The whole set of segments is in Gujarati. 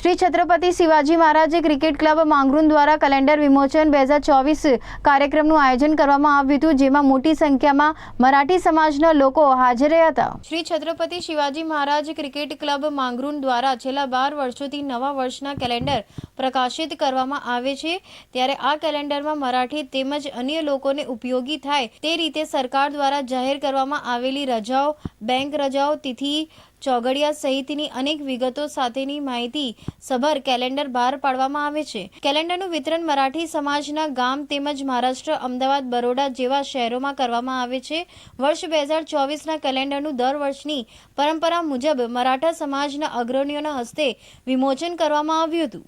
શ્રી છત્રપતિ શિવાજી મહારાજ ક્રિકેટ ક્લબ માંગરૂન દ્વારા કેલેન્ડર વિમોચન બે હજાર ચોવીસ કાર્યક્રમનું આયોજન કરવામાં આવ્યું હતું, જેમાં મોટી સંખ્યામાં મરાઠી સમાજના લોકો હાજર રહ્યા હતા. શ્રી છત્રપતિ શિવાજી મહારાજ ક્રિકેટ ક્લબ માંગરૂન દ્વારા છેલ્લા બાર વર્ષોથી નવા વર્ષના કેલેન્ડર પ્રકાશિત કરવામાં આવે છે. ત્યારે આ કેલેન્ડરમાં મરાઠી તેમજ અન્ય લોકોને ઉપયોગી થાય તે રીતે સરકાર દ્વારા જાહેર કરવામાં આવેલી રજાઓ, બેંક રજાઓ, તિથિ, ચોગડિયા સહિતની અનેક વિગતો સાથેની માહિતી સભર કેલેન્ડર બહાર પાડવામાં આવે છે. કેલેન્ડરનું વિતરણ મરાઠી સમાજના ગામ તેમજ મહારાષ્ટ્ર અમદાવાદ બરોડા જેવા શહેરોમાં કરવામાં આવે છે. વર્ષ બે હજાર ચોવીસના કેલેન્ડરનું દર વર્ષની પરંપરા મુજબ મરાઠા સમાજના અગ્રણીઓના હસ્તે વિમોચન કરવામાં આવ્યું હતું.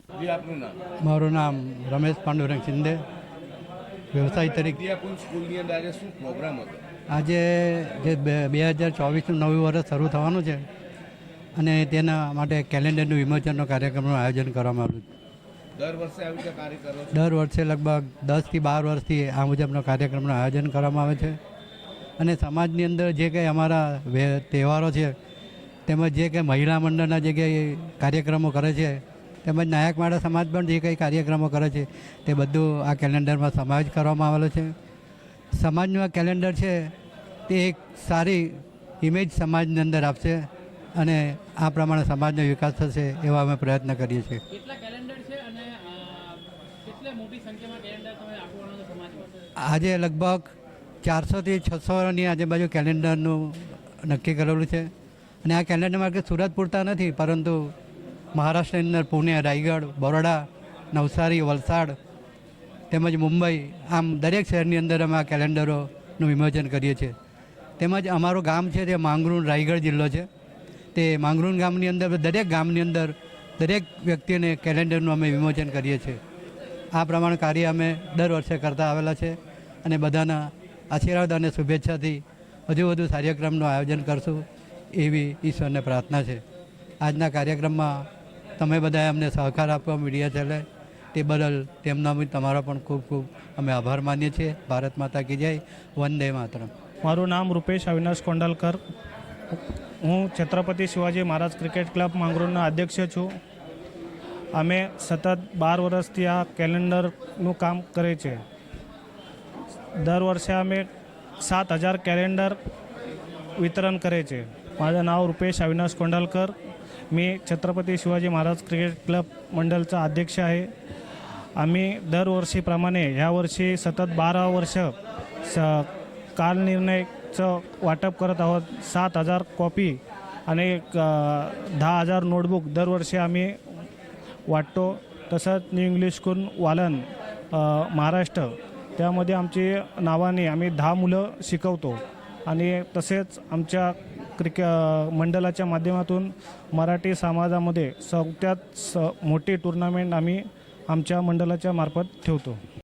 મારું નામ રમેશ પાંડુરંગ શિંદે. વ્યવસાય તરીકે સ્કૂલની અંદર આજે શું પ્રોગ્રામ હતો? આજે જે બે બે હજાર ચોવીસનું નવું વર્ષ શરૂ થવાનું છે અને તેના માટે કેલેન્ડરનું વિમોચનનો કાર્યક્રમનું આયોજન કરવામાં આવ્યું છે. દર વર્ષે આવી રીતે દર વર્ષે લગભગ દસથી બાર વર્ષથી આ મુજબનો કાર્યક્રમનું આયોજન કરવામાં આવે છે. અને સમાજની અંદર જે કંઈ અમારા તહેવારો છે તેમજ જે કંઈ મહિલા મંડળના જે કંઈ કાર્યક્રમો કરે છે તેમજ નાયક માળા સમાજ પણ જે કંઈ કાર્યક્રમો કરે છે તે બધું આ કેલેન્ડરમાં સમાવેશ કરવામાં આવેલો છે. સમાજનું આ કેલેન્ડર છે તે એક સારી ઇમેજ સમાજની અંદર આપશે. અને આ પ્રમાણે સમાજનો વિકાસ થશે એવા અમે પ્રયત્ન કરીએ છીએ. કેલેન્ડર કેલેન્ડર આજે લગભગ ચારસોથી છસોની આજુબાજુ કેલેન્ડરનું નક્કી કરેલું છે. અને આ કેલેન્ડરમાં કે સુરત પૂરતા નથી પરંતુ મહારાષ્ટ્રની અંદર પુણે રાયગઢ બરોડા નવસારી વલસાડ તેમજ મુંબઈ આમ દરેક શહેરની અંદર અમે આ કેલેન્ડરોનું વિમોચન કરીએ છીએ. તેમજ અમારું ગામ છે તે માંગરોળ રાયગઢ જિલ્લો છે. તે માંગરોળ ગામની અંદર દરેક ગામની અંદર દરેક વ્યક્તિને કેલેન્ડરનું અમે વિમોચન કરીએ છીએ. આ પ્રમાણે કાર્ય અમે દર વર્ષે કરતા આવેલા છે અને બધાના આશીર્વાદ અને શુભેચ્છાથી વધુ વધુ કાર્યક્રમનું આયોજન કરશું એવી ઈશ્વરને પ્રાર્થના છે. આજના કાર્યક્રમમાં તમે બધાએ અમને સહકાર આપવા મીડિયા ચાલે તે બદલ તેમનો અમે તમારો પણ ખૂબ ખૂબ અમે આભાર માનીએ છીએ. ભારત માતા કી જય. વંદે માતરમ. મારું નામ રૂપેશ અવિનાશ કોંડલકર. હું છત્રપતિ શિવાજી મહારાજ ક્રિકેટ ક્લબ માંગરોળના અધ્યક્ષ છું અમે સતત બાર વર્ષથી આ કેલેન્ડરનું કામ કરે છે દર વર્ષે અમે સાત હજાર કેલેન્ડર वितरण करायचे माझं नाव रुपेश अविनाश कोंडालकर मी छत्रपती शिवाजी महाराज क्रिकेट क्लब मंडलचा अध्यक्ष आहे आम्ही दरवर्षीप्रमाणे ह्या वर्षी सतत बारा वर्ष स चं वाटप करत आहोत. सात हजार कॉपी आणि दहा हजार नोटबुक दरवर्षी आम्ही वाटतो. तसंच न्यू इंग्लिश स्कूल वालन महाराष्ट्र त्यामध्ये आमची नावाने आम्ही दहा मुलं शिकवतो. आणि तसेच आमच्या क्रिके मंडळाच्या माध्यमातून मराठी समाजामध्ये सगळ्यात स मोठी टुर्नामेंट आम्ही आमच्या मंडळाच्या मार्फत ठेवतो.